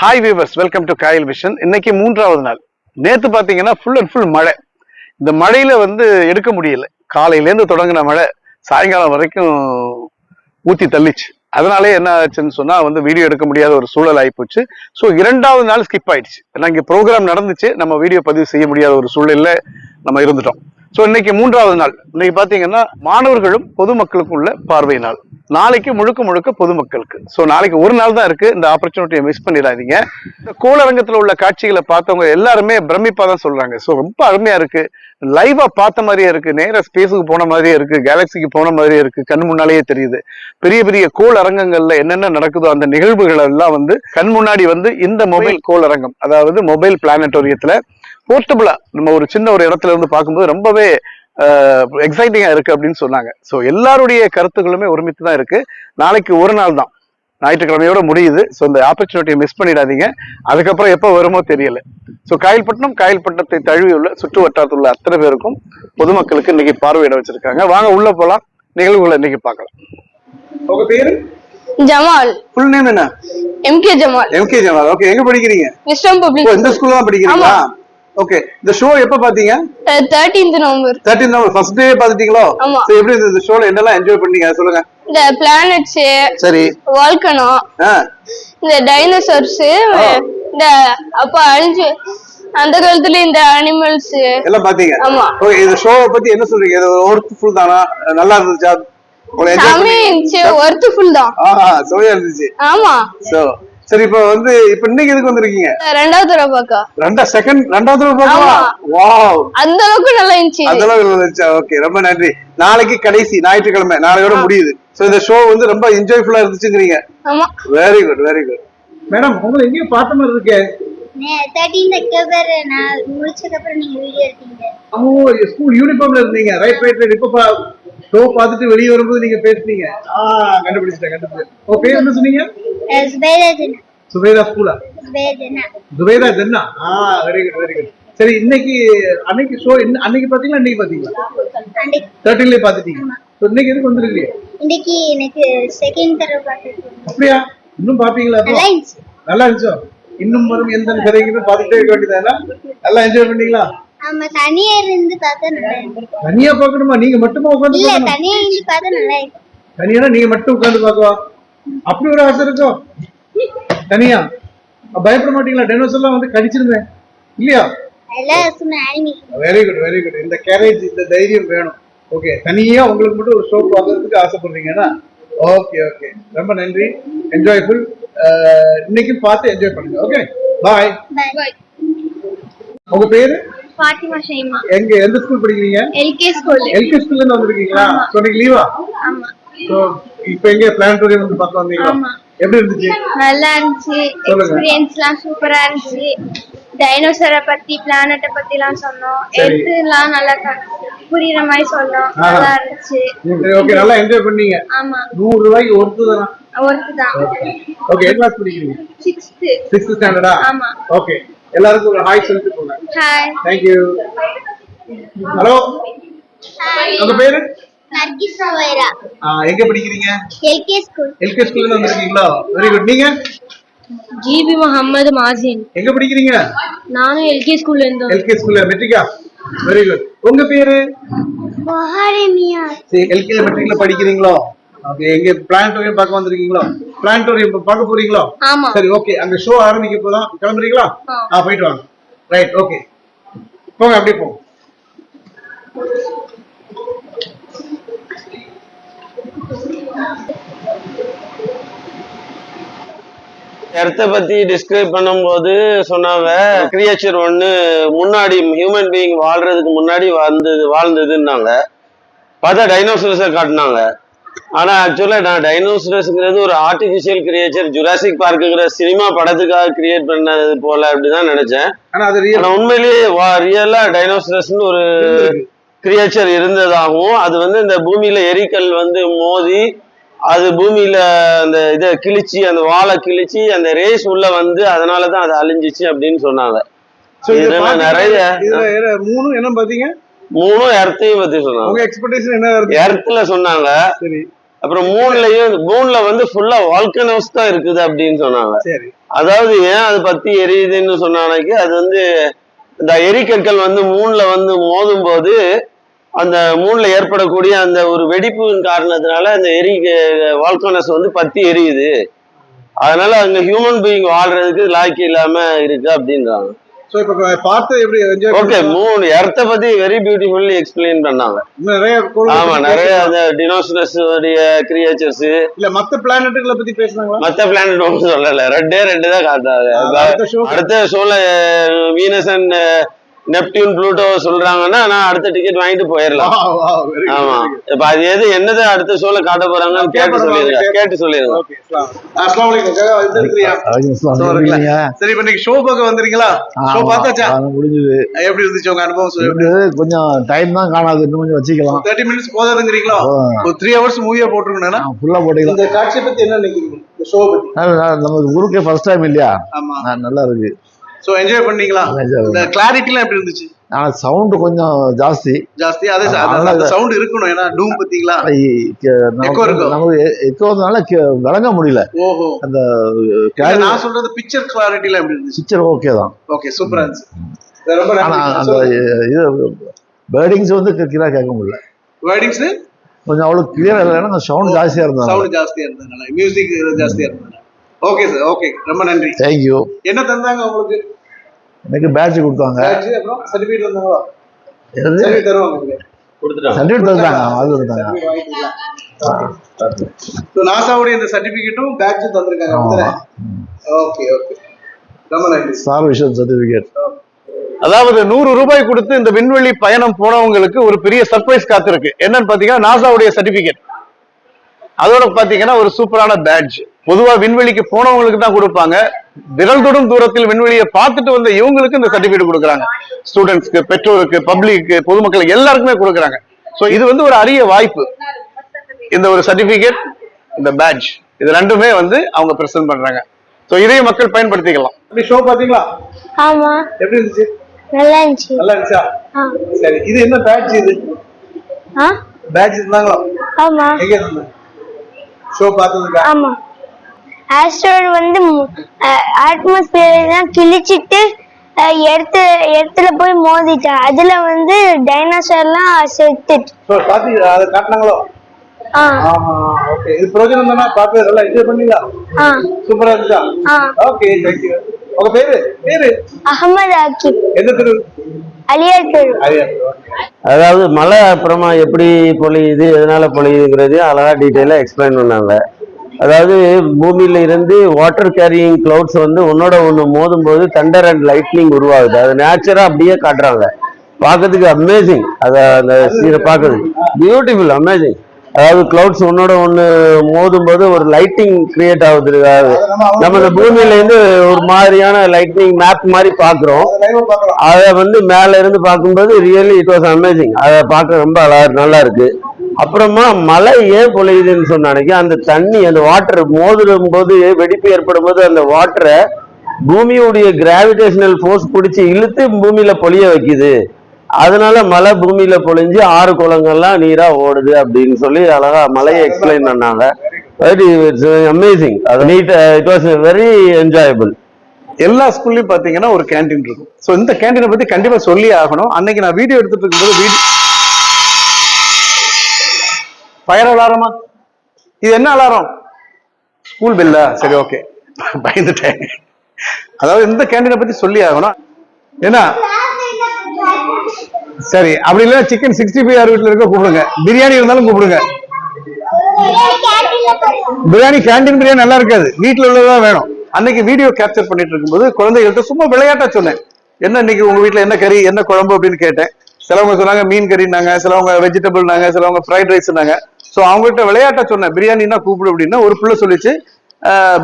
Hi viewers welcome to Kayal vision இன்னைக்கு மூன்றாவது நாள். நேத்து பாத்தீங்கன்னா ஃபுல் அண்ட் ஃபுல் மழை. இந்த மழையில வந்து எடுக்க முடியல. காலையிலேருந்து தொடங்கின மழை சாயங்காலம் வரைக்கும் ஊத்தி தள்ளிச்சு. அதனாலே என்ன ஆச்சுன்னு சொன்னா வந்து வீடியோ எடுக்க முடியாத ஒரு சூழல் ஆயிப்போச்சு. ஸோ இரண்டாவது நாள் ஸ்கிப் ஆயிடுச்சு. ஏன்னா இங்கே ப்ரோக்ராம் நடந்துச்சு. நம்ம வீடியோ பதிவு செய்ய முடியாத ஒரு சூழல்ல நம்ம இருந்துட்டோம். ஸோ இன்னைக்கு மூன்றாவது நாள். இன்னைக்கு பாத்தீங்கன்னா மாணவர்களும் பொதுமக்களுக்கும் உள்ள பார்வை நாள். நாளைக்கு முழுக்க முழுக்க பொதுமக்களுக்கு. ஸோ நாளைக்கு ஒரு நாள் தான் இருக்கு. இந்த ஆப்பர்ச்சுனிட்டியை மிஸ் பண்ணிடாதீங்க. இந்த கோளரங்கத்தில் உள்ள காட்சிகளை பார்த்தவங்க எல்லாருமே பிரமிப்பா தான் சொல்றாங்க. ஸோ ரொம்ப அருமையா இருக்கு. லைவா பார்த்த மாதிரியே இருக்கு. நேராக ஸ்பேஸுக்கு போன மாதிரியே இருக்கு. கேலக்சிக்கு போன மாதிரியே இருக்கு. கண் முன்னாலேயே தெரியுது. பெரிய பெரிய கோள் என்னென்ன நடக்குதோ அந்த நிகழ்வுகள் எல்லாம் வந்து கண் முன்னாடி வந்து இந்த மொபைல் கோள் அரங்கம் அதாவது மொபைல் பிளானட்டோரியத்துல போர்ட்டபிளா நம்ம ஒரு சின்ன ஒரு இடத்துல இருந்து பார்க்கும்போது ரொம்பவே எக்ஸைட்டிங்கா இருக்கு அப்படின்னு சொன்னாங்க. ஸோ எல்லாருடைய கருத்துக்களுமே ஒருமித்து தான் இருக்கு. நாளைக்கு ஒரு நாள் தான். ஞாயிற்றுக்கிழமையோட முடியுது. ஸோ இந்த ஆப்பர்ச்சுனிட்டியை மிஸ் பண்ணிடாதீங்க. அதுக்கப்புறம் எப்போ வருமோ தெரியல. ஸோ காயல்பட்டினம் காயல்பட்டினத்தை தழுவியுள்ள சுற்று வட்டாரத்தில் உள்ள அத்தனை பேருக்கும் பொதுமக்களுக்கு இன்னைக்கு பார்வையிட வச்சிருக்காங்க. வாங்க உள்ள போலாம். நிகழ்வுகளை இன்னைக்கு பார்க்கலாம். உங்க பேரு? ஜமால். ஃபுல் நேம் என்ன? MK Jamal MK Jamal okay எங்க படிக்கிறீங்க? இந்த ஸ்கூல் தான் படிக்கிறீங்களா? ஓகே இந்த ஷோ எப்ப பாத்தீங்க? Thirteenth November thirteen November first day பாத்துட்டீங்களோ? ஆமா. So, எப்படி இந்த ஷோல என்னெல்லாம் என்ஜாய் பண்ணீங்க? சொல்லுங்க. இந்த பிளானட்ஸ் சரி. வால்கனோ இந்த டைனோசர்ஸ் இந்த அப்ப அழிஞ்சு அந்த காலத்துல இந்த அனிமல்ஸ் எல்லாம் பாத்தீங்க. ஆமா. ஓகே இந்த ஷோவை பத்தி என்ன சொல்றீங்க? இது ஒர்த்ஃபுல் தானா? நல்லா இருந்துச்சா? உங்களை என்ஜாய் சாமி பண்ணி இருந்துச்சு. ஒர்த்ஃபுல் தான். ஆஹா சுவையா இருந்துச்சு. ஆமா. சோ சரி இப்போ வந்து இப்போ இன்னைக்கு எதுக்கு வந்திருக்கீங்க? ரெண்டாவது தடவை பாக்கா ரெண்டா செகண்ட் ரெண்டாவது தடவை ஆமா. வாவ் அந்த அளவுக்கு நல்லா இருந்துச்சு. அதெல்லாம் இருந்துச்சா? ஓகே ரொம்ப நன்றி. நாளைக்கு கடைசி ஞாயிற்றுக்கிழமை நாளையோட முடியுது. சோ இந்த ஷோ வந்து ரொம்ப என்ஜாய்ஃபுல்லா இருந்துச்சுங்கிறீங்க. ஆமா. Very good very good madam உங்களை எங்கேயும் பார்த்த மாதிரி இருக்கே. தேர்ட்டீன் அக்டோபர் நான் முடிச்சதுக்கப்புறம் நீங்க வீடியோ எடுத்தீங்க. ஓ ஸ்கூல் யூனிஃபார்ம்ல இருந்தீங்க. ரைட் ரைட் ரைட் இப்போ ஷோ பார்த்துட்டு வெளியே வரும்போது நீங்க பேசுனீங்க. ஆ கண்டுபிடிச்சிட்டேன் கண்டுபிடிச்சேன் ஓ பேர் என்ன சொன்னீங்க? சுபேதா ஸ்கூலா Zubeda Jena. Zubeda Jena ah very good very good சரி இன்னைக்கு அன்னைக்கு ஷோ அன்னைக்கு பாத்தீங்களா இன்னைக்கு பாத்தீங்களா தேர்ட்டின்லேயே பாத்துட்டீங்க இன்னைக்கு எதுக்கு வந்துருக்கீங்க இன்னைக்கு எனக்கு செகண்ட் தடவை பார்த்துருக்கோம் அப்படியா? இன்னும் பாப்பீங்களா? நல்லா இருந்துச்சு. இன்னும் வரும் எந்த கிடைக்குன்னு பார்த்துட்டே இருக்க வேண்டியதானே நல்லா என்ஜாய் பண்ணீங்களா? ஆமா தனியா இருந்து பார்த்தா நல்லா இருக்கும் தனியா பார்க்கணுமா? நீங்க மட்டுமா உட்காந்து இல்ல பார்க்கணும்? தனியா இருந்து பார்த்தா நல்லா இருக்கும் தனியா நீங்க மட்டும் உட்காந்து பார்க்கவா? அப்படி ஒரு ஆசை இருக்கோ? தனியா? பயப்பட மாட்டீங்களா? டைனோசர்லாம் வந்து கடிச்சிருந்தேன். இல்லையா? எல்லாம் சும்மா animation very good very good இந்த கேரேஜ் இந்த தைரியம் வேணும். ஓகே தனியா உங்களுக்கு மட்டும் ஒரு ஷோ பார்க்கறதுக்கு ஆசைப்படுறீங்கன்னா ஓகே ஓகே ரொம்ப நன்றி. என்ஜாய்ஃபுல் இன்னைக்கு பார்த்து என்ஜாய் பண்ணுங்க ஓகே பாய் பாய் உங்க பேரு? ஃபாத்திமா ஷைமா. எங்க எந்த ஸ்கூல் படிக்கிறீங்க? எல்கே ஸ்கூல் எல்கே ஸ்கூல்ல இருந்து வந்திருக்கீங்களா? ஸோ இன்னைக்கு லீவா ஆமா. ஸோ இப்போ எங்க பிளானட்டோரியம் வந்து பார்க்க வந்தீங்களா. எப்படி இருந்துச்சு? நல்லா இருந்துச்சு. எக்ஸ்பீரியன்ஸ்லாம் சூப்பரா இருந்துச்சு. டைனோசரை பத்தி பிளானட்டை பத்திலாம் சொன்னோம். சரி. எடுத்துலாம் நல்லா புரியுற மாதிரி சொன்னோம். நல்லா இருந்துச்சு. ஓகே நல்லா என்ஜாய் பண்ணீங்க. ஆமா. நூறு ரூபாய்க்கு ஒருத்து தானா? ஒர்க்கு தான். ஓகே என்ன கிளாஸ் படிக்கிறீங்க? சிக்ஸ்த்து சிக்ஸ்த் ஸ்டாண்டர்டா ஆமா. ஓகே எல்லாருக்கும் ஒரு ஹாய் சொல்லிட்டு ஹாய் தேங்க்யூ ஹலோ உங்க பேரு? நர்கிஸ் வைரா. ஆ, எங்க படிக்கிறீங்க? L K school. எல்கே ஸ்கூல்ல வந்திருக்கீங்களா? வெரி குட் நீங்க? ஜிபி முகமது மாசின் எங்க படிக்கிறீங்க? நானும் எல்கே ஸ்கூல்ல இருந்தோம் எல்கே ஸ்கூல்ல மெட்ரிக்கா? வெரி குட் உங்க பேரு? பொஹாரிமியா சரி எல்கே மெட்ரிக்ல படிக்கிறீங்களோ? ஓகே எங்க பிளானட்டோரியம் பார்க்க வந்திருக்கீங்களோ? பிளானட்டோரியம் பார்க்க போறீங்களோ? ஆமா. சரி ஓகே அங்க ஷோ ஆரம்பிக்க போதான் கிளம்புறீங்களா? ஆ. ஆ போயிட்டு வாங்க. ரைட் ஓகே போங்க அப்படியே போங்க. எர்த்தை பத்தி டிஸ்கிரைப் பண்ணும்போது சொன்னாங்க கிரியேச்சர் ஒன்று முன்னாடி ஹியூமன் பீயிங் வாழ்றதுக்கு முன்னாடி வாழ்ந்தது வாழ்ந்ததுன்னாங்க. பார்த்தா டைனோசரஸை காட்டினாங்க. ஆனா ஆக்சுவலா நான் டைனோசரஸ்ங்கிறது ஒரு ஆர்டிஃபிஷியல் கிரியேச்சர் ஜுராசிக் பார்க்குங்கிற சினிமா படத்துக்காக கிரியேட் பண்ணது போல அப்படிதான் நினைச்சேன். ஆனா அது உண்மையிலேயே ரியலா டைனோசரஸ்னு ஒரு கிரியேச்சர் இருந்ததாகவும் அது வந்து இந்த பூமியில எரிக்கல் வந்து மோதி அது பூமியில அந்த இதை கிழிச்சு அந்த வாழை கிழிச்சு அந்த ரேஸ் உள்ள வந்து அதனால தான் அது அழிஞ்சிச்சு அப்படின்னு சொன்னாங்க. நிறைய மூணு என்ன பாத்தீங்க மூணும் எர்த்தையும் பத்தி சொன்னாங்க. உங்க எக்ஸ்பெக்டேஷன் என்ன எர்த்துல சொன்னாங்க. சரி. அப்புறம் மூணுலயும் மூணுல வந்து ஃபுல்லா வால்கனோஸ் தான் இருக்குது அப்படின்னு சொன்னாங்க. சரி. அதாவது ஏன் அது பத்தி எரியுதுன்னு சொன்னானைக்கு அது வந்து இந்த எரிக்கற்கள் வந்து மூணுல வந்து மோதும் போது அந்த மூணுல ஏற்படக்கூடிய அந்த ஒரு வெடிப்பின் காரணத்தினால அந்த எரி வால்கானஸ் வந்து பத்தி எரியுது. அதனால அங்க ஹியூமன் பீயிங் வாழ்றதுக்கு லாய்க்கு இல்லாம இருக்கு அப்படின்றாங்க. சோ இப்ப பார்த்து எப்படி என்ஜாய் ஓகே மூணு எர்த்த பத்தி வெரி பியூட்டிஃபுல்லி எக்ஸ்பிளைன் பண்ணாங்க. நிறைய ஆமா நிறைய பேசுனாங்க. அந்த டினோசரஸ் உடைய கிரியேச்சர்ஸ் இல்ல மத்த பிளானட்டுகளை பத்தி பேசுனாங்களா? மத்த பிளானட் ஒன்றும் சொல்லல. ரெண்டே ரெண்டு தான் show அடுத்த ஷோல வீனஸ் அண்ட் நெப்டியூன் ப்ளூட்டோ சொல்றாங்கன்னா நான் அடுத்த டிக்கெட் வாங்கிட்டு போயிடலாம் ஆமா. இப்ப அது எது என்னது அடுத்த ஷோல காட்ட போறாங்கன்னு கேட்டு சொல்லிருங்க. கேட்டு சொல்லிருங்க. சரி இப்ப இன்னைக்கு ஷோ பார்க்க வந்திருக்கீங்களா? ஷோ பார்த்தாச்சா? முடிஞ்சது. எப்படி இருந்துச்சு உங்க அனுபவம் கொஞ்சம் டைம் தான் காணாது. இன்னும் கொஞ்சம் வச்சுக்கலாம். தேர்ட்டி மினிட்ஸ் போதாதுங்கிறீங்களா? ஒரு த்ரீ ஹவர்ஸ் மூவியா போட்டுருக்கேன் ஃபுல்லா போட்டுக்கலாம். இந்த காட்சியை பத்தி என்ன நினைக்கிறீங்க? நமக்கு குருக்கே ஃபர்ஸ்ட் டைம் இல்லையா? நல்லா இருக்கு. சோ என்ஜாய் பண்ணீங்களா? Enjoy இந்த கிளாரிட்டி எல்லாம் எப்படி இருந்துச்சு? ஆனா சவுண்ட் கொஞ்சம் ஜாஸ்தி. ஜாஸ்தி? அதே அந்த- சவுண்ட் இருக்கணும். ஏன்னா டூம் கே- நமக்கு- Echo இருக்கும். நமக்கு எக்கோ வந்தனால கே- விளங்க முடியல. ஓஹோ. அந்த நான் சொல்றது பிக்சர் கிளாரிட்டி எல்லாம் எப்படி இருந்துச்சு? பிக்சர் ஓகே தான். ஓகே சூப்பரா இருந்துச்சு ரொம்ப அந்த இது பேர்டிங்ஸ் வந்து கிளியரா கேட்க முடியல. வேர்டிங்ஸ் கொஞ்சம் அவ்வளவு கிளியரா இல்லைன்னா சவுண்ட் ஜாஸ்தியா இருந்தாங்க சவுண்ட் ஜாஸ்தியா இருந்ததுனால. மியூசிக் ஜாஸ்தியா இருந்ததுனால. ஓகே சார் ஓகே ரொம்ப நன்றி. தேங்க்யூ என்ன தந்தாங்க உங்களுக்கு? எனக்கு பேட்ச் கொடுத்தாங்க. Badge, அப்புறம் சர்டிபிகேட் தந்தாங்களா? எது சரி தருவாங்க உங்களுக்கு. கொடுத்துட்டாங்க. சர்டிஃபிகேட் தந்தாங்க. அது நாசாவுடைய இந்த சர்டிபிகேட்டும் பேட்சும் தந்திருக்காங்க. ஓகே ஓகே ரொம்ப நன்றி. விஷன் சர்டிஃபிகேட் அதாவது நூறு ரூபாய் கொடுத்து இந்த விண்வெளி பயணம் போனவங்களுக்கு ஒரு பெரிய சர்ப்ரைஸ் காத்திருக்கு. என்னன்னு பாத்தீங்கன்னா நாசாவுடைய சர்டிபிகேட் அதோட பாத்தீங்கன்னா ஒரு சூப்பரான பேட்ஜ் பொதுவா விண்வெளிக்கு போனவங்களுக்கு தான் கொடுப்பாங்க. விரல் தொடும் தூரத்தில் விண்வெளியை பார்த்துட்டு வந்த இவங்களுக்கு இந்த சர்டிபிகேட் கொடுக்குறாங்க. ஸ்டூடெண்ட்ஸ்க்கு பெற்றோருக்கு பப்ளிக்கு பொதுமக்களுக்கு எல்லாருக்குமே கொடுக்குறாங்க. சோ இது வந்து ஒரு அரிய வாய்ப்பு. இந்த ஒரு சர்டிபிகேட் இந்த பேட்ஜ் இது ரெண்டுமே வந்து அவங்க பிரசன்ட் பண்றாங்க. சோ இதையும் மக்கள் பயன்படுத்திக்கலாம். அப்படி ஷோ பாத்தீங்களா ஆமா. எப்படி இருந்துச்சு? நல்லா இருந்துச்சு. நல்லா இருந்துச்சா? ஆ. சரி இது என்ன பேட்ச் இது? ஆ? பேட்ச் இருந்தாங்களா? ஆமா. எங்க இருந்து? ஷோ பார்த்ததுக்கா? ஆமா. ஆஸ்ட்ராய்டு வந்து அட்மாஸ்பியர் தான் கிழிச்சிட்டு அஹ், எர்த்து எர்த்துல போய் மோதிட்டா. அதுல வந்து டைனோசர்லாம் செத்துட்டு அதை காட்டினாங்களோ? ஓகே இது பிரோஜனம் தானே? பார்த்து நல்லா என்ஜாய் பண்ணீங்களா? ஆ. சூப்பரா இருந்துச்சா? ஆ. ஓகே தேங்க்யூ உங்க பேரு? பேரு? அகமது ஆக்கிப் எந்த தெரு? அலியார் தெரு. ஐயா அதாவது மழை அப்புறமா எப்படி பொழியுது எதனால பொழியுதுங்கிறது அழகா டீட்டெயிலாக எக்ஸ்பிளைன் பண்ணாங்க. அதாவது பூமியில இருந்து வாட்டர் கேரியிங் கிளவுட்ஸ் வந்து ஒன்னோட ஒன்று மோதும் போது தண்டர் அண்ட் லைட்னிங் உருவாகுது. அது நேச்சரா அப்படியே காட்டுறாங்க. பார்க்கறதுக்கு அமேசிங் அதை அந்த சீரை பார்க்கறதுக்கு. பியூட்டிஃபுல் அமேசிங் அதாவது கிளவுட்ஸ் ஒன்னோட ஒன்று மோதும் போது ஒரு லைட்டிங் கிரியேட் ஆகுது. அதாவது நம்ம இந்த பூமியில இருந்து ஒரு மாதிரியான லைட்னிங் மேப் மாதிரி பார்க்குறோம். அதை வந்து மேல இருந்து பார்க்கும்போது ரியலி இட் வாஸ் அமேசிங் அதை பார்க்க ரொம்ப அழகா நல்லா இருக்கு. அப்புறமா மழை ஏன் பொழியுதுன்னு சொன்னாங்க அந்த தண்ணி அந்த வாட்டர் மோதிடும் போது வெடிப்பு ஏற்படும் போது அந்த வாட்டரை பூமியுடைய கிராவிடேஷனல் ஃபோர்ஸ் பிடிச்சி இழுத்து பூமியில பொழிய வைக்குது. அதனால மழை பூமியில பொழிஞ்சு ஆறு குளங்கள்லாம் நீரா ஓடுது அப்படின்னு சொல்லி அழகா மழையை எக்ஸ்பிளைன் பண்ணாங்க. வெரி அமேசிங் அது neat it was very enjoyable எல்லா ஸ்கூல்லையும் பாத்தீங்கன்னா ஒரு கேண்டீன் இருக்கும். ஸோ இந்த கேண்டீனை பத்தி கண்டிப்பா சொல்லி ஆகணும். அன்னைக்கு நான் வீடியோ எடுத்துட்டு இருக்கும்போது வீடியோ ஃபயர் அலாரமா இது என்ன அலாரம் ஸ்கூல் பில்லா சரி ஓகே பயந்துட்டேன். அதாவது இந்த கேண்டீனை பத்தி சொல்லி ஆகணும். என்ன சரி அப்படி இல்ல சிக்கன் சிக்ஸ்டி ஃபைவ் யார் வீட்டுல இருக்க கூப்பிடுங்க. பிரியாணி இருந்தாலும் கூப்பிடுங்க. பிரியாணி கேண்டீன் பிரியாணி நல்லா இருக்காது. வீட்டுல உள்ளதான் வேணும். அன்னைக்கு வீடியோ கேப்சர் பண்ணிட்டு இருக்கும்போது குழந்தைகள்ட்ட சும்மா விளையாட்டா சொன்னேன். என்ன இன்னைக்கு உங்க வீட்ல என்ன கறி என்ன குழம்பு அப்படின்னு கேட்டேன். சிலவங்க சொன்னாங்க மீன் கறினாங்க சிலவங்க வெஜிடபிள்னாங்க சிலவங்க ஃப்ரைட் ரைஸ்னாங்க ஸோ அவங்ககிட்ட விளையாட்டா சொன்னேன். பிரியாணினா கூப்பிடு அப்படின்னா ஒரு பிள்ளை சொல்லிச்சு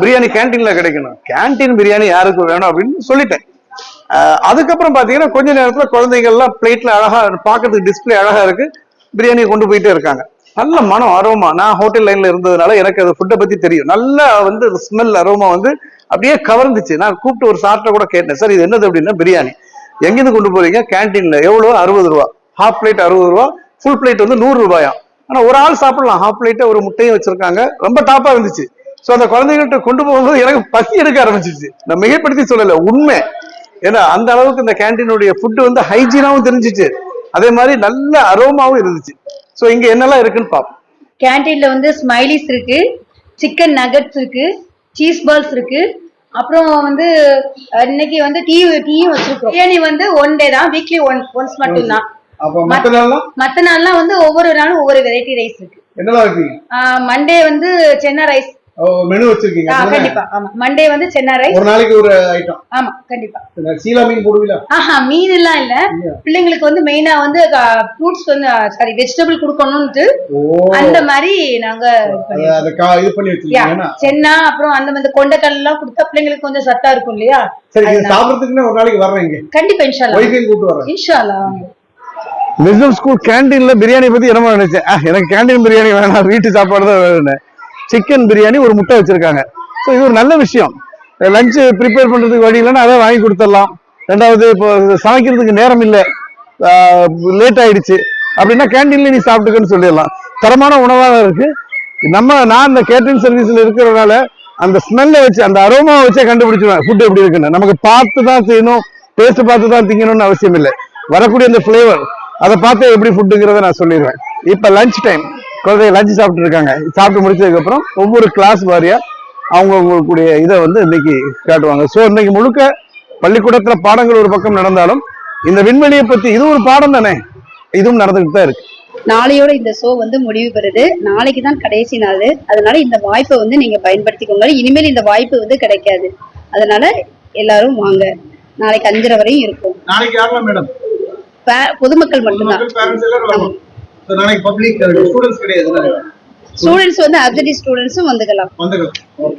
பிரியாணி கேண்டீன்ல கிடைக்கணும். கேண்டீன் பிரியாணி யாருக்கு வேணும்? அப்படின்னு சொல்லிட்டேன். அதுக்கப்புறம் பாத்தீங்கன்னா கொஞ்ச நேரத்துல குழந்தைங்க எல்லாம் பிளேட்ல அழகா பாக்குறதுக்கு டிஸ்ப்ளே அழகா இருக்கு. பிரியாணியை கொண்டு போயிட்டே இருக்காங்க. நல்ல மனம் அரோமா நான் ஹோட்டல் லைன்ல இருந்ததுனால எனக்கு அது ஃபுட்டை பத்தி தெரியும். நல்லா வந்து ஸ்மெல் அரோமா வந்து அப்படியே கவர்ந்துச்சு. நான் கூப்பிட்டு ஒரு சாப்பிட்ட கூட கேட்டேன் சார் இது என்னது அப்படின்னா பிரியாணி. எங்கிருந்து கொண்டு போறீங்க? கேண்டீன்ல எவ்வளவு அறுபது ரூபா. ஹாஃப் பிளேட் அறுபது ரூபா. ஃபுல் பிளேட் வந்து நூறு ரூபாயா? ஆனா ஒரு ஆள் சாப்பிடலாம். ஹாஃப் பிளேட்டை ஒரு முட்டையும் வச்சிருக்காங்க. ரொம்ப டாப்பா இருந்துச்சு. ஸோ அந்த குழந்தைங்கள்ட்ட கொண்டு போகும்போது எனக்கு பசி எடுக்க ஆரம்பிச்சிருச்சு. நான் மிகைப்படுத்தி சொல்லல உண்மை. ஏன்னா அந்த அளவுக்கு இந்த கேண்டீனுடைய ஃபுட் வந்து ஹைஜீனாவும் தெரிஞ்சிச்சு. அதே மாதிரி நல்ல அரோமாவும் இருந்துச்சு. சோ இங்க என்னெல்லாம் இருக்குன்னு பாப்போம். கேண்டீன்ல வந்து ஸ்மைலிஸ் இருக்கு சிக்கன் நகட்ஸ் இருக்கு சீஸ் பால்ஸ் இருக்கு. அப்புறம் வந்து இன்னைக்கு வந்து டீ டீயும் வச்சிருக்கோம். பிரியாணி வந்து ஒன் டே தான் வீக்லி ஒன் ஒன்ஸ் மட்டும் தான் அப்ப மத்த நாள்லாம்? வந்து ஒவ்வொரு நாளும் ஒவ்வொரு வெரைட்டி ரைஸ் இருக்கு. மண்டே வந்து சென்னா ரைஸ் மெனு வச்சிருக்கீங்க? கண்டிப்பா. ஆமா. மண்டே வந்து சென்னா ரைஸ் ஒரு நாளைக்கு ஒரு ஐட்டம் ஆமா கண்டிப்பா. சீலா மீன் போடுவீங்களா? ஆஹா மீன் எல்லாம் இல்ல. பிள்ளைங்களுக்கு வந்து மெயினா வந்து ஃப்ரூட்ஸ் வந்து சாரி வெஜிடபிள் கொடுக்கணும்ட்டு ஓ. அந்த மாதிரி நாங்க இது பண்ணி வச்சிருக்கீங்க சென்னா அப்புறம் அந்த மாதிரி கொண்டைக்கல் எல்லாம் கொடுத்தா பிள்ளைங்களுக்கு கொஞ்சம் சத்தா இருக்கும் இல்லையா? சரி. சாப்பிடறதுக்குன்னு ஒரு நாளைக்கு வர்றேன் இங்க. கண்டிப்பா இன்ஷால்லா. ஒய்ஃபையும் கூட்டு வரேன் இன்ஷால்லா. மிசம் ஸ்கூல் கேண்டீன்ல பிரியாணி பத்தி என்னமோ நினைச்சேன். எனக்கு கேண்டீன் பிரியாணி வேணாம் வீட்டு சாப்பாடு தான் வேணும் சிக்கன் பிரியாணி ஒரு முட்டை வச்சிருக்காங்க. ஸோ இது ஒரு நல்ல விஷயம். லஞ்சு ப்ரிப்பேர் பண்ணுறதுக்கு வழி இல்லைன்னா அதை வாங்கி கொடுத்துடலாம். ரெண்டாவது இப்போ சமைக்கிறதுக்கு நேரம் இல்லை. லேட் ஆயிடுச்சு. அப்படின்னா கேன்டீன்ல நீ சாப்பிட்டுக்கன்னு சொல்லிடலாம். தரமான உணவாக இருக்கு. நம்ம நான் அந்த கேட்டரிங் சர்வீஸ்ல இருக்கிறதுனால அந்த ஸ்மெல்லை வச்சு அந்த அரோமா வச்சே கண்டுபிடிச்சிடுவேன் ஃபுட் எப்படி இருக்குன்னு. நமக்கு பார்த்து தான் செய்யணும். டேஸ்ட் பார்த்து தான் திங்கணும்னு அவசியம் இல்லை. வரக்கூடிய அந்த ஃப்ளேவர் அதை பார்த்து எப்படி ஃபுட்டுங்கிறத நான் சொல்லிடுவேன். இப்போ லஞ்ச் டைம் குழந்தைங்க லஞ்ச் சாப்பிட்டு இருக்காங்க சாப்பிட்டு முடிச்சதுக்கு அப்புறம் ஒவ்வொரு கிளாஸ் வாரியா அவங்க அவங்களுக்குடைய இதை வந்து இன்னைக்கு காட்டுவாங்க. ஸோ இன்னைக்கு முழுக்க பள்ளிக்கூடத்துல பாடங்கள் ஒரு பக்கம் நடந்தாலும் இந்த விண்வெளியை பத்தி இது ஒரு பாடம் தானே? இதுவும் நடந்துகிட்டு தான் இருக்கு. நாளையோட இந்த ஷோ வந்து முடிவு பெறுது. நாளைக்கு தான் கடைசி நாள். அதனால இந்த வாய்ப்பை வந்து நீங்க பயன்படுத்திக்கோங்க. இனிமேல் இந்த வாய்ப்பு வந்து கிடைக்காது. அதனால எல்லாரும் வாங்க. நாளைக்கு அஞ்சரை வரையும் இருக்கும். பொதுமக்கள் மட்டும்தான். நாளைக்கு பப்ளிக் ஸ்டூடெண்ட்ஸ் கிடையாது ஸ்டூடெண்ட்ஸ் வந்து அப்சடி ஸ்டூடெண்ட்ஸும் வந்துக்கலாம். வந்துக்கலாம்.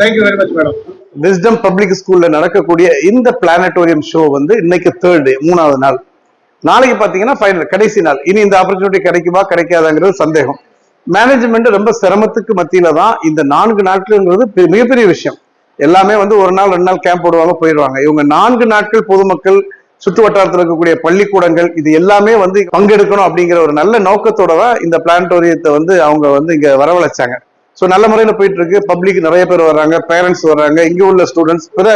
Thank you very much madam wisdom public ஸ்கூல்ல நடக்கக்கூடிய இந்த பிளானட்டோரியம் ஷோ வந்து இன்னைக்கு தேர்ட் டே மூணாவது நாள். நாளைக்கு பாத்தீங்கன்னா ஃபைனல் கடைசி நாள். இனி இந்த ஆப்பர்ச்சுனிட்டி கிடைக்குமா கிடைக்காதாங்கிறது சந்தேகம். மேனேஜ்மெண்ட் ரொம்ப சிரமத்துக்கு மத்தியில தான் இந்த நான்கு நாட்கள்ங்கிறது மிகப்பெரிய விஷயம். எல்லாமே வந்து ஒரு நாள் ரெண்டு நாள் கேம்ப் போடுவாங்க போயிடுவாங்க. இவங்க நான்கு நாட்கள் பொதுமக்கள் சுற்று வட்டாரத்தில் இருக்கக்கூடிய பள்ளிக்கூடங்கள் இது எல்லாமே வந்து பங்கெடுக்கணும் அப்படிங்கிற ஒரு நல்ல நோக்கத்தோட தான் இந்த பிளானட்டோரியத்தை வந்து அவங்க வந்து இங்க வரவழைச்சாங்க. ஸோ நல்ல முறையில் போயிட்டு இருக்கு பப்ளிக் நிறைய பேர் வர்றாங்க பேரண்ட்ஸ் வர்றாங்க இங்கே உள்ள ஸ்டூடெண்ட்ஸ் பிற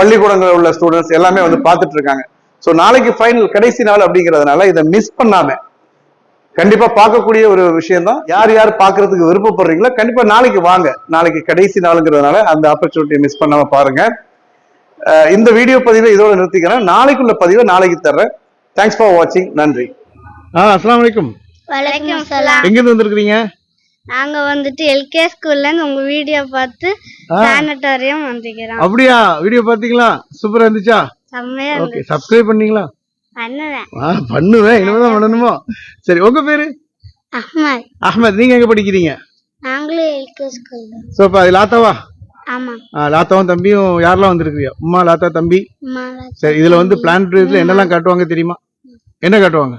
பள்ளிக்கூடங்களில் உள்ள ஸ்டூடெண்ட்ஸ் எல்லாமே வந்து பார்த்துட்டு இருக்காங்க ஸோ நாளைக்கு ஃபைனல் கடைசி நாள் அப்படிங்கிறதுனால இதை மிஸ் பண்ணாம கண்டிப்பா பார்க்கக்கூடிய ஒரு விஷயம் தான் யார் யார் பார்க்கறதுக்கு விருப்பப்படுறீங்களோ கண்டிப்பா நாளைக்கு வாங்க. நாளைக்கு கடைசி நாளுங்கிறதுனால அந்த ஆப்பர்ச்சுனிட்டியை மிஸ் பண்ணாம பாருங்க. இந்த வீடியோ பதிவை இதோட நிறுத்திக்கிறேன். நாளைக்குள்ள பதிவை நாளைக்கு தர்றேன். தேங்க்ஸ் ஃபார் வாட்சிங் நன்றி. ஆ அஸ்லாம் வலைக்கும் வணக்கம் சலாம் எங்க இருந்து வந்திருக்கிறீங்க? நாங்க வந்துட்டு எல்கே ஸ்கூல்ல இருந்து உங்க வீடியோ பார்த்து பிளானட்டோரியம் வந்துக்கிறோம் அப்படியா? வீடியோ பாத்தீங்களா சூப்பரா இருந்துச்சா? செம்மையா ஓகே சப்ஸ்கிரைப் பண்ணீங்களா? பண்ணுவேன். ஆ பண்ணுவேன். இனிமேதான் பண்ணணுமோ? சரி உங்க பேரு? அஹ்மத். அஹ்மத் நீங்க எங்க படிக்கிறீங்க? நாங்களும் எல்கே ஸ்கூல் தான் சோ இப்ப அது லாத்தாவா? ஆமா ஆ, லாத்தாவும் தம்பியும் யாரெல்லாம் வந்திருக்கிறீங்க உமா லாத்தா தம்பி. சரி இதுல வந்து பிளானட்டோரியத்துல என்னெல்லாம் காட்டுவாங்க தெரியுமா? என்ன காட்டுவாங்க?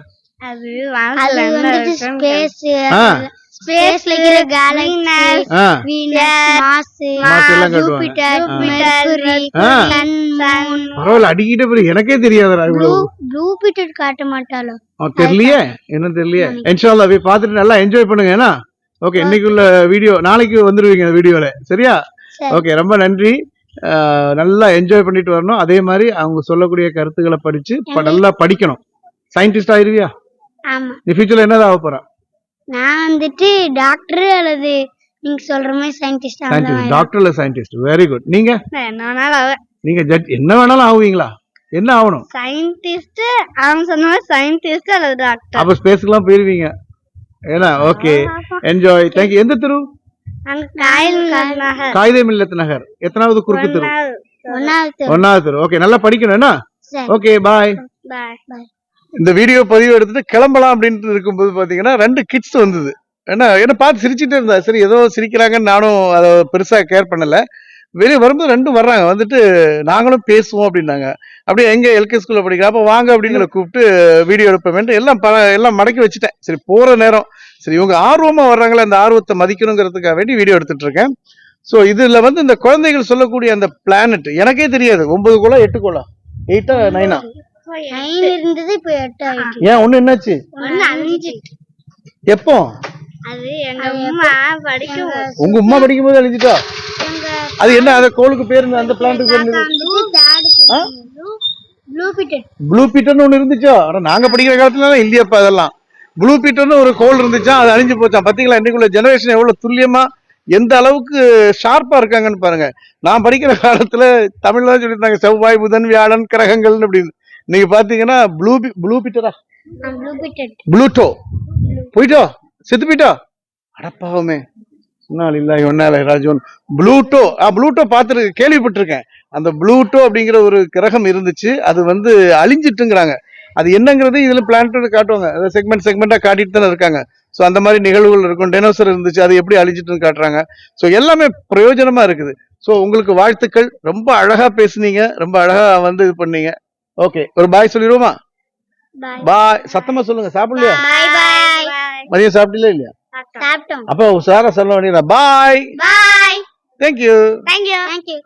ஸ்பேஸ்ல இருக்கிற பரவாயில்ல அடிக்கிட்ட பிறகு எனக்கே தெரியாதுடா இவ்வளவு. ஜூபிட்டர் காட்ட மாட்டாளோ? தெரியலையே. என்ன தெரியலையே? இன்ஷால்லா போய் பார்த்துட்டு நல்லா என்ஜாய் பண்ணுங்க ஏன்னா? ஓகே இன்னைக்குள்ள வீடியோ நாளைக்கு வந்துருவீங்க வீடியோல சரியா? சரி. ஓகே ரொம்ப நன்றி. நல்லா என்ஜாய் பண்ணிட்டு வரணும். அதே மாதிரி அவங்க சொல்லக்கூடிய கருத்துக்களை படிச்சு நல்லா படிக்கணும். சயின்டிஸ்ட் ஆயிருவியா? நீ ஃபியூச்சர்ல என்னதான் ஆக போற? நான் வந்துட்டு டாக்டர் அல்லது நீங்க சொல்ற மாதிரி சயின்டிஸ்ட் சயின்டிஸ்ட் டாக்டர்ல சயின்டிஸ்ட் வெரி குட் நீங்க? நீங்க ஜட் என்ன வேணாலும் ஆகுவீங்களா? என்ன ஆகணும்? சயின்டிஸ்ட் அவங்க சொன்ன சயின்டிஸ்ட் அல்லது டாக்டர் அப்ப ஸ்பேஸ்க்குலாம் போயிருவீங்க. ஏன்னா ஓகே என்ஜாய் தேங்க்யூ எந்த தெரு? காயிதே மில்லத் நகர். எத்தனாவது குறுக்கு தெரு? ஒன்னாவது தெரு. ஓகே நல்லா படிக்கணும் என்ன? சரி. Okay bye. இந்த வீடியோ பதிவு எடுத்துட்டு கிளம்பலாம் அப்படின்ட்டு இருக்கும்போது பாத்தீங்கன்னா ரெண்டு கிட்ஸ் வந்தது. என்ன என்ன பார்த்து சிரிச்சுட்டே இருந்தா. சரி ஏதோ சிரிக்கிறாங்கன்னு நானும் அதை பெருசா கேர் பண்ணல. வெளியே வரும்போது ரெண்டும் வர்றாங்க. வந்துட்டு நாங்களும் பேசுவோம் அப்படின்னாங்க. அப்படியே எங்க எல்கே ஸ்கூல்ல படிக்கிற. அப்ப வாங்க அப்படின்னு கூப்பிட்டு வீடியோ எடுப்பேன்ட்டு எல்லாம் ப எல்லாம் மடக்கி வச்சுட்டேன். சரி போற நேரம். சரி இவங்க ஆர்வமா வர்றாங்களே அந்த ஆர்வத்தை மதிக்கணுங்கிறதுக்காக வேண்டி வீடியோ எடுத்துட்டு இருக்கேன். ஸோ இதுல வந்து இந்த குழந்தைகள் சொல்லக்கூடிய அந்த பிளானட் எனக்கே தெரியாது. ஒன்பது கோலா எட்டு கோலா எயிட்டா நைனா நைன் இருந்தது இப்ப எட்டு ஆயிடுச்சு. ஏன் ஒண்ணு என்னாச்சு? எப்போ? அது எங்க அம்மா படிக்கும் உங்க உமா படிக்கும் போது அழிஞ்சிட்டா அது என்ன அந்த கோளுக்கு பேர்? அந்த பிளான்ட்டுக்கு பேர் ப்ளூ பீட்டர்னு ஒண்ணு இருந்துச்சா? ஆனா நாங்க படிக்கிற காலத்துல இல்லையாப்பா அதெல்லாம். ப்ளூ பீட்டர்னு ஒரு கோல் இருந்துச்சா? அது அழிஞ்சு போச்சான் பாத்தீங்களா? இன்னைக்குள்ள ஜெனரேஷன் எவ்வளவு துல்லியமா எந்த அளவுக்கு ஷார்ப்பா இருக்காங்கன்னு பாருங்க. நான் படிக்கிற காலத்துல தமிழ்ல தான் சொல்லியிருந்தாங்க செவ்வாய் புதன் வியாழன் கிரகங்கள்னு அப்படின்னு. நீங்க பாத்தீங்கன்னா ப்ளூ ப்ளூ பீட்டரா ப்ளூட்டோ போயிட்டோ? செத்து போயிட்டோ? அடப்பாவமே நாள் இல்ல ஒன்னால ராஜோன் ப்ளூட்டோ ஆ ப்ளூட்டோ பார்த்துரு கேள்விப்பட்டிருக்கேன். அந்த ப்ளூட்டோ அப்படிங்கிற ஒரு கிரகம் இருந்துச்சு. அது வந்து அழிஞ்சிட்டுங்கிறாங்க. அது என்னங்கிறது இதுல பிளான்ட் காட்டுவாங்க. அதை செக்மெண்ட் செக்மெண்டா காட்டிட்டு தானே இருக்காங்க. ஸோ அந்த மாதிரி நிகழ்வுகள் இருக்கும். டெனோசர் இருந்துச்சு அது எப்படி அழிஞ்சிட்டுன்னு காட்டுறாங்க. ஸோ எல்லாமே பிரயோஜனமா இருக்குது. ஸோ உங்களுக்கு வாழ்த்துக்கள். ரொம்ப அழகா பேசுனீங்க. ரொம்ப அழகா வந்து இது பண்ணீங்க. ஓகே ஒரு பாய் சொல்லிடுவோமா? பாய் பாய் சத்தமா சொல்லுங்க. சாப்பிடலையா? மதியம் சாப்பிடல இல்லையா? சாப்பிட்டோம். அப்போ சாரா சொல்ல வேண்டியதா bye bye thank you thank you thank you